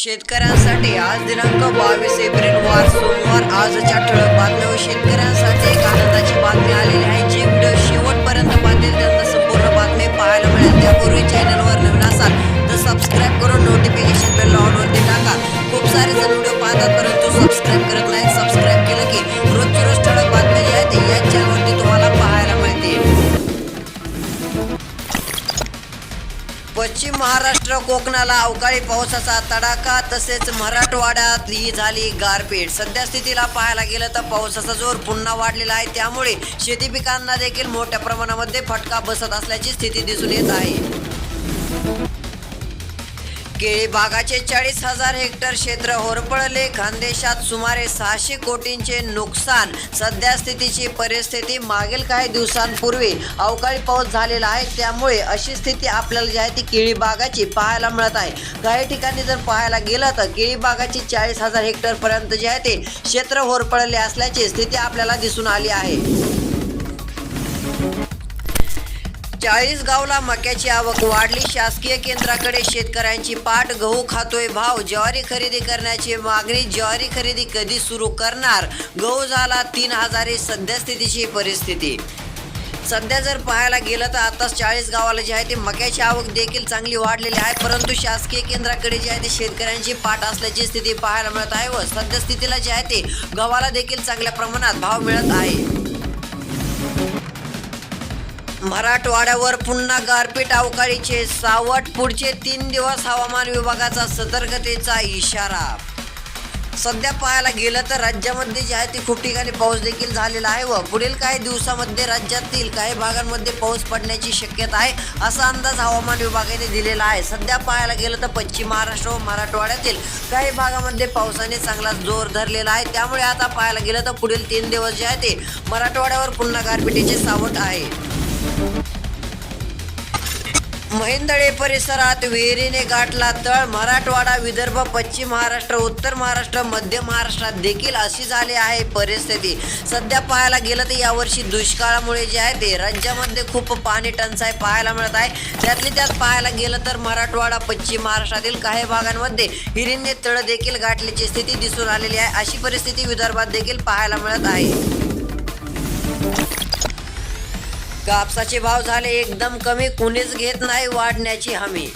शेतकऱ्यांसाठी आज दिनांक बावीस एप्रिल वार सोमवार आजच्या ठळक बातम्या शेतकऱ्यांसाठी एक आनंदाची बातमी आलेली आहे. जी व्हिडिओ शेवटपर्यंत पाहतील त्यांना संपूर्ण बातमी पाहायला मिळेल. त्यापूर्वी चॅनलवर नवीन असाल तर सबस्क्राईब करून नोटिफिकेशन बेल कोकणाला अवकाळी पावसाचा तडाखा तसेच मराठवाड्यात ही झाली गारपीट. सध्या स्थितीला पाहायला गेलं तर पावसाचा जोर पुन्हा वाढलेला आहे. त्यामुळे शेती पिकांना देखील मोठ्या प्रमाणामध्ये फटका बसत असल्याची स्थिती दिसून येत आहे. केळीबागाचे चाळीस हजार हेक्टर क्षेत्र होरपळले. खानदेशात सुमारे सहाशे कोटींचे नुकसान. सध्या स्थितीची परिस्थिती मागील काही दिवसांपूर्वी अवकाळी पाऊस झालेला आहे. त्यामुळे अशी स्थिती आपल्याला जी आहे ती केळी बागाची पाहायला मिळत आहे. काही ठिकाणी जर पाहायला गेलं तर केळी बागाची चाळीस हजार हेक्टर पर्यंत जे आहे ते क्षेत्र होरपळले असल्याची स्थिती आपल्याला दिसून आली आहे. चाळीस गावला मक्याची आवक वाढली. शासकीय केंद्राकडे शेतकऱ्यांची पाठ गहू खातोय भाव ज्वारी खरेदी करण्याची मागणी ज्वारी खरेदी कधी सुरू करणार? गहू झाला तीन हजारे सद्यस्थितीची परिस्थिती. सध्या जर पाहायला गेलं तर आताच चाळीस गावाला जे आहे ते मक्याची आवक देखील चांगली वाढलेली आहे. परंतु शासकीय केंद्राकडे जे आहे ते शेतकऱ्यांची पाठ असल्याची स्थिती पाहायला मिळत आहे व सद्यस्थितीला जे आहे ते गव्हाला देखील चांगल्या प्रमाणात भाव मिळत आहे. मराठवाड्यावर पुन्हा गारपीट अवकाळीचे सावट. पुढचे तीन दिवस हवामान विभागाचा सतर्कतेचा इशारा. सध्या पाहायला गेलं तर राज्यामध्ये जे आहे ते खूप ठिकाणी पाऊस देखील झालेला आहे व पुढील काही दिवसामध्ये राज्यातील काही भागांमध्ये पाऊस पडण्याची शक्यता आहे असा अंदाज हवामान विभागाने दिलेला आहे. सध्या पाहायला गेलं तर पश्चिम महाराष्ट्र व मराठवाड्यातील काही भागामध्ये पावसाने चांगला जोर धरलेला आहे. त्यामुळे आता पाहायला गेलं तर पुढील तीन दिवस जे आहे ते मराठवाड्यावर पुन्हा गारपिटीचे सावट आहे. महेंदळे परिसरात विहिरीने गाठला तळ. मराठवाडा विदर्भ पश्चिम महाराष्ट्र उत्तर महाराष्ट्र मध्य महाराष्ट्रात देखील अशी झाली आहे परिस्थिती. सध्या पाहायला गेलं तर यावर्षी दुष्काळामुळे जे आहे ते राज्यामध्ये खूप पाणी टंचाई पाहायला मिळत आहे. त्यातली त्यात पाहायला गेलं तर मराठवाडा पश्चिम महाराष्ट्रातील काही भागांमध्ये हिरीने तळ देखील गाठल्याची स्थिती दिसून आलेली आहे. अशी परिस्थिती विदर्भात देखील पाहायला मिळत आहे. कापसाचे भाव झाले एकदम कमी कुणीच घेत नाही वाढण्याची हमी.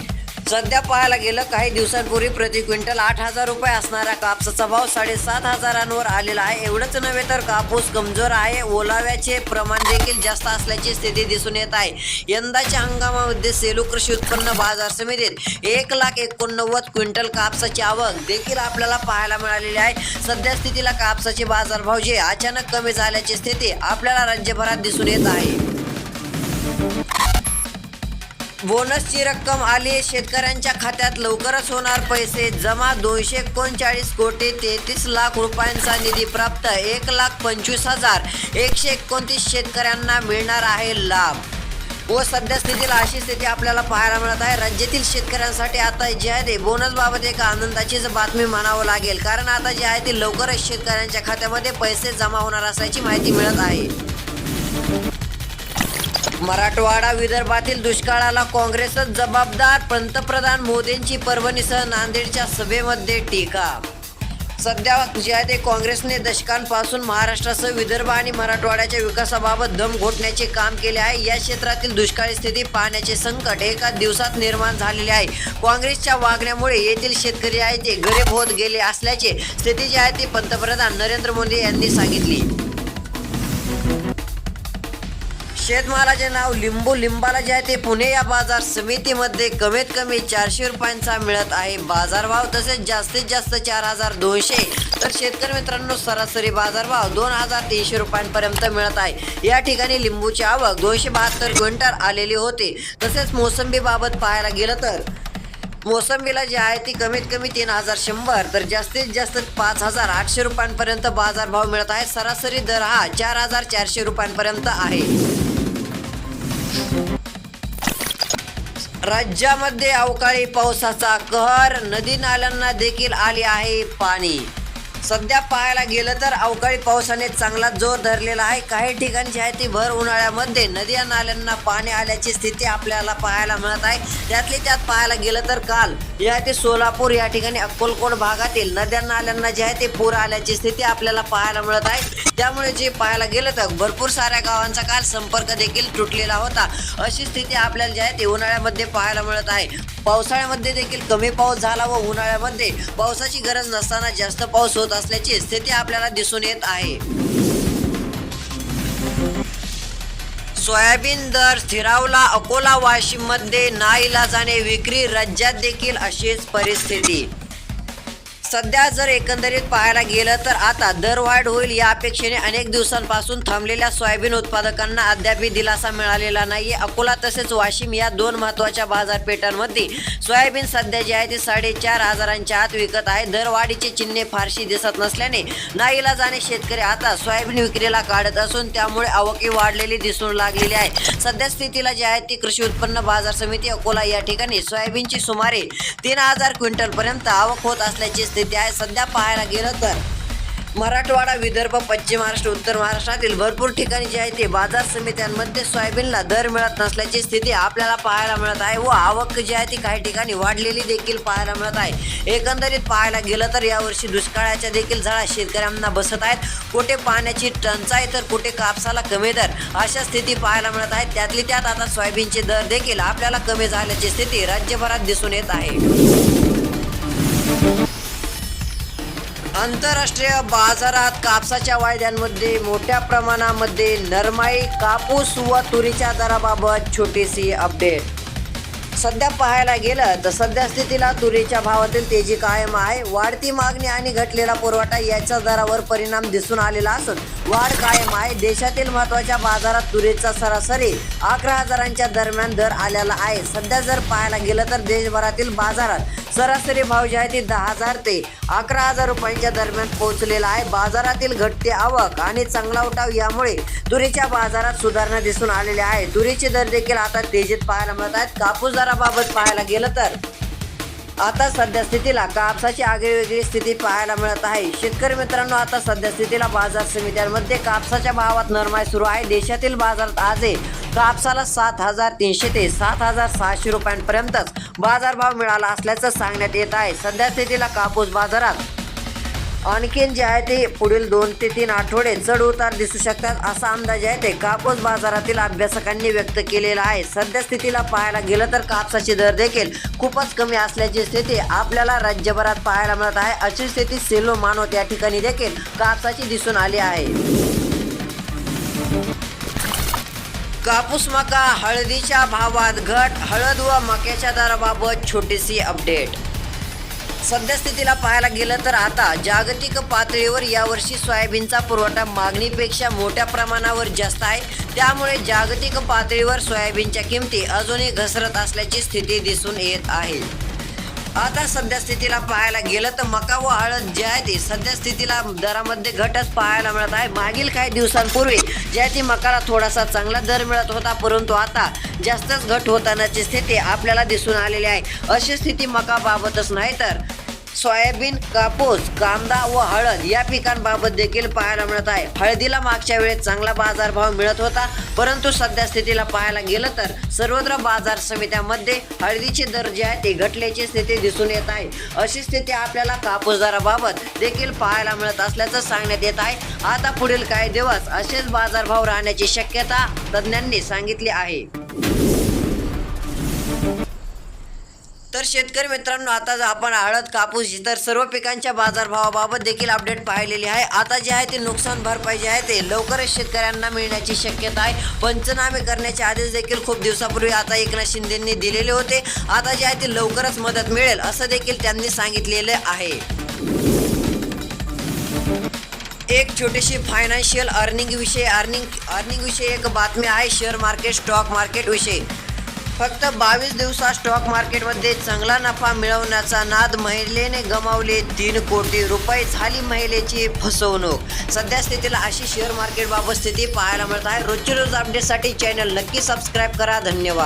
सध्या पाहायला गेलं काही दिवसांपूर्वी प्रति क्विंटल आठ हजार रुपये असणारा कापसाचा भाव साडेसात हजारांवर आलेला आहे. एवढंच नव्हे तर कापूस कमजोर आहे. ओलाव्याचे प्रमाण देखील जास्त असल्याची स्थिती दिसून येत आहे. यंदाच्या हंगामामध्ये सेलू कृषी उत्पन्न बाजार समितीत एक लाख एकोणनव्वद क्विंटल कापसाची आवक देखील आपल्याला पाहायला मिळालेली आहे. सध्या स्थितीला कापसाचे बाजारभाव जे अचानक कमी झाल्याची स्थिती आपल्याला राज्यभरात दिसून येत आहे. बोनसची रक्कम आली. शेतकऱ्यांच्या खात्यात लवकरच होणार पैसे. जमा दोनशे एकोणचाळीस कोटी तेहतीस लाख रुपयांचा निधी प्राप्त. एक लाख पंचवीस हजार एकशे एकोणतीस शेतकऱ्यांना मिळणार आहे लाभ. व सध्यास्थितीला अशी स्थिती आपल्याला पाहायला मिळत आहे. राज्यातील शेतकऱ्यांसाठी आता जे आहे ते बोनसबाबत एक आनंदाचीच बातमी म्हणावं लागेल. कारण आता जे आहे ते लवकरच शेतकऱ्यांच्या खात्यामध्ये पैसे जमा होणार असल्याची माहिती मिळत आहे. मराठवाडा विदर्भातील दुष्काळाला काँग्रेसच जबाबदार. पंतप्रधान मोदींची परभणीसह नांदेडच्या सभेमध्ये टीका. सध्या जे आहे ते काँग्रेसने दशकांपासून महाराष्ट्रासह विदर्भ आणि मराठवाड्याच्या विकासाबाबत दम घोटण्याचे काम केले आहे. या क्षेत्रातील दुष्काळी स्थिती पाहण्याचे संकट एका दिवसात निर्माण झालेले आहे. काँग्रेसच्या वागण्यामुळे येथील शेतकरी आहे ते गरीब होत गेले असल्याचे स्थिती जी आहे ती पंतप्रधान नरेंद्र मोदी यांनी सांगितली. शेतमालाचे नाव लिंबू लिंबाला जे आहे ते पुणे या बाजार समितीमध्ये कमीत कमी चारशे रुपयांचा मिळत आहे. बाजारभाव तसेच जास्तीत जास्त चार हजार दोनशे. तर शेतकरी मित्रांनो सरासरी बाजारभाव दोन हजार तीनशे रुपयांपर्यंत मिळत आहे. या ठिकाणी लिंबूची आवक दोनशे बहात्तर क्विंटल आलेली होती. तसेच मोसंबी बाबत पाहायला गेलं तर मोसंबीला जी आहे ती कमीत कमी तीन हजार शंभर तर जास्तीत जास्त पाच हजार आठशे रुपयांपर्यंत बाजारभाव मिळत आहे. सरासरी दर हा चार हजार चारशे रुपयांपर्यंत आहे. राज्यामध्ये अवकाळी पावसाचा कहर नदी नाल्यांना देखील आले आहे पाणी. सध्या पाहायला गेलं तर अवकाळी पावसाने चांगला जोर धरलेला आहे. काही ठिकाणी जे आहे ती भर उन्हाळ्यामध्ये नद्या नाल्यांना पाणी आल्याची स्थिती आपल्याला पाहायला मिळत आहे. त्यातली त्यात पाहायला गेलं तर काल या ते सोलापूर या ठिकाणी अक्कलकोट भागातील नद्या नाल्यांना जे आहे ते पूर आल्याची स्थिती आपल्याला पाहायला मिळत आहे. त्यामुळे जे पाहायला गेलं तर भरपूर साऱ्या गावांचा काल संपर्क देखील तुटलेला होता. अशी स्थिती आपल्याला जी आहे ते उन्हाळ्यामध्ये पाहायला मिळत आहे. पावसाळ्यामध्ये देखील कमी पाऊस झाला व उन्हाळ्यामध्ये पावसाची गरज नसताना जास्त पाऊस होत असल्याची स्थिती आपल्याला दिसून येत आहे. सोयाबीन दर स्थिरावला अकोला वाशिममध्ये नाईलाजाने विक्री राज्यात देखील अशीच परिस्थिती. सध्या जर एकंदरीत पाहायला गेलं तर आता दरवाढ होईल या अपेक्षेने अनेक दिवसांपासून थांबलेल्या सोयाबीन उत्पादकांना अद्यापही दिलासा मिळालेला नाही अकोला तसेच वाशिम या दोन महत्त्वाच्या बाजारपेठांमध्ये सोयाबीन सध्या जे आहे ते साडेचार हजारांच्या आत विकत आहे. दरवाढीची चिन्हे फारशी दिसत नसल्याने नाईलाजाने शेतकरी आता सोयाबीन विक्रीला काढत असून त्यामुळे आवकी वाढलेली दिसून लागलेली आहे. सध्या स्थितीला जी आहे ती कृषी उत्पन्न बाजार समिती अकोला या ठिकाणी सोयाबीनची सुमारे तीन हजार क्विंटलपर्यंत आवक होत असल्याची स्थिती आहे सध्या पाहायला गेलं तर. मराठवाडा विदर्भ पश्चिम महाराष्ट्र उत्तर महाराष्ट्रातील भरपूर ठिकाणी जे आहे ते बाजार समित्यांमध्ये सोयाबीनला दर मिळत नसल्याची स्थिती आपल्याला पाहायला मिळत आहे व आवक जी आहे ती काही ठिकाणी वाढलेली देखील पाहायला मिळत आहे. एकंदरीत पाहायला गेलं तर यावर्षी दुष्काळाच्या देखील झळा शेतकऱ्यांना बसत आहेत. कुठे पाण्याची टंचाई तर कुठे कापसाला कमी दर अशा स्थिती पाहायला मिळत आहेत. त्यातली त्यात आता सोयाबीनचे दर देखील आपल्याला कमी झाल्याची स्थिती राज्यभरात दिसून येत आहे. आंतरराष्ट्रीय बाजारात कापसाच्या वायद्यांमध्ये मोठ्या प्रमाणामध्ये नरमाई कापूस व तुरीच्या दराबाबत छोटीशी अपडेट सध्या पाहायला गेलं तर सध्या स्थितीला तुरीच्या भावातील तेजी कायम आहे. वाढती मागणी आणि घटलेला पुरवठा याच्या दरावर परिणाम दिसून आलेला असून वाढ कायम आहे. देशातील महत्त्वाच्या बाजारात तुरीचा सरासरी अकरा हजारांच्या दरम्यान दर आलेला आहे. सध्या जर पाहायला गेलं तर देशभरातील बाजारात सरासरी भाव जे आहे ते दहा हजार ते अकरा हजार रुपयांच्या दरम्यान पोहोचलेला आहे. बाजारातील घटते आवक आणि चांगला उठाव यामुळे तुरीच्या बाजारात सुधारणा दिसून आलेली आहे तुरीचे दर देखील आता तेजीत पाहायला मिळत आहेत. कापूस दराबाबत पाहायला गेलं तर आता सध्या स्थितीला कापसाची आगळीवेगळी स्थिती पाहायला मिळत आहे. शेतकरी मित्रांनो आता सध्या स्थितीला बाजार समित्यांमध्ये कापसाच्या भावात नरमाई सुरू आहे. देशातील बाजारात आजही कापसाला सात हजार तीनशे ते सात हजार सहाशे रुपयांपर्यंतच बाजारभाव मिळाला असल्याचं सांगण्यात येत आहे. सध्या स्थितीला कापूस बाजारात आणखीन जे आहे ते पुढील दोन ते तीन आठवडे चढ उतार दिसू शकतात. असा अंदाज आहे ते कापूस बाजारातील अभ्यासकांनी व्यक्त केलेला आहे. सध्या स्थितीला पाहायला गेलं तर कापसाचे दर देखील खूपच कमी असल्याची स्थिती आपल्याला राज्यभरात पाहायला मिळत आहे. अशी स्थिती सेलो मानवत या ठिकाणी देखील कापसाची दिसून आली आहे. कापूस मका हळदीच्या भावात घट हळद व मक्याच्या दराबाबत छोटीशी अपडेट सध्या स्थितीला पाहायला गेलं तर आता जागतिक पातळीवर यावर्षी सोयाबीनचा पुरवठा मागणीपेक्षा मोठ्या प्रमाणावर जास्त आहे. त्यामुळे जागतिक पातळीवर सोयाबीनच्या किमती अजूनही घसरत असल्याची स्थिती दिसून येत आहे. आता सध्या स्थितीला पाहायला गेलं तर मका व हळद जे आहे ती सध्या स्थितीला दरामध्ये घटच पाहायला मिळत आहे. मागील काही दिवसांपूर्वी जे आहे ती मकाला थोडासा चांगला दर मिळत होता परंतु आता जास्तच घट होतानाची स्थिती आपल्याला दिसून आलेली आहे. अशी स्थिती मकाबाबतच नाही तर सोयाबीन कापूस कांदा व हळद या पिकांबाबत देखील पाहायला मिळत आहे. हळदीला मागच्या वेळेत चांगला बाजारभाव मिळत होता परंतु सध्या स्थितीला पाहायला गेलं तर सर्वत्र बाजार समित्यामध्ये हळदीचे दर जे आहे ते घटल्याची स्थिती दिसून येत आहे. अशी स्थिती आपल्याला कापूस दराबाबत देखील पाहायला मिळत असल्याचं सांगण्यात येत आहे. आता पुढील काही दिवस असेच बाजारभाव राहण्याची शक्यता तज्ज्ञांनी सांगितली आहे. तर शेतकरी मित्रांनो आता जर आपण हळद कापूस इतर सर्व पिकांच्या बाजारभावाबाबत देखील अपडेट पाहिलेली आहे. आता जे आहे ते नुकसान भरपाई जे आहे ते लवकरच शेतकऱ्यांना मिळण्याची शक्यता आहे. पंचनामे करण्याचे आदेश देखील खूप दिवसापूर्वी आता एकनाथ शिंदेंनी दिलेले होते. आता जे आहे ते लवकरच मदत मिळेल असं देखील त्यांनी सांगितलेले आहे. एक छोटीशी फायनान्शियल अर्निंग विषय अर्निंग अर्निंग विषयी एक बातमी आहे शेअर मार्केट स्टॉक मार्केट विषयी. फक्त बावीस दिवसात स्टॉक मार्केटमध्ये चांगला नफा मिळवण्याचा नाद महिलेने गमावले. तीन कोटी रुपये झाली महिलेची फसवणूक. सध्या स्थितीला अशी शेअर मार्केटबाबत स्थिती पाहायला मिळत आहे. रोजची रोज अपडेटसाठी चॅनल नक्की सबस्क्राईब करा. धन्यवाद.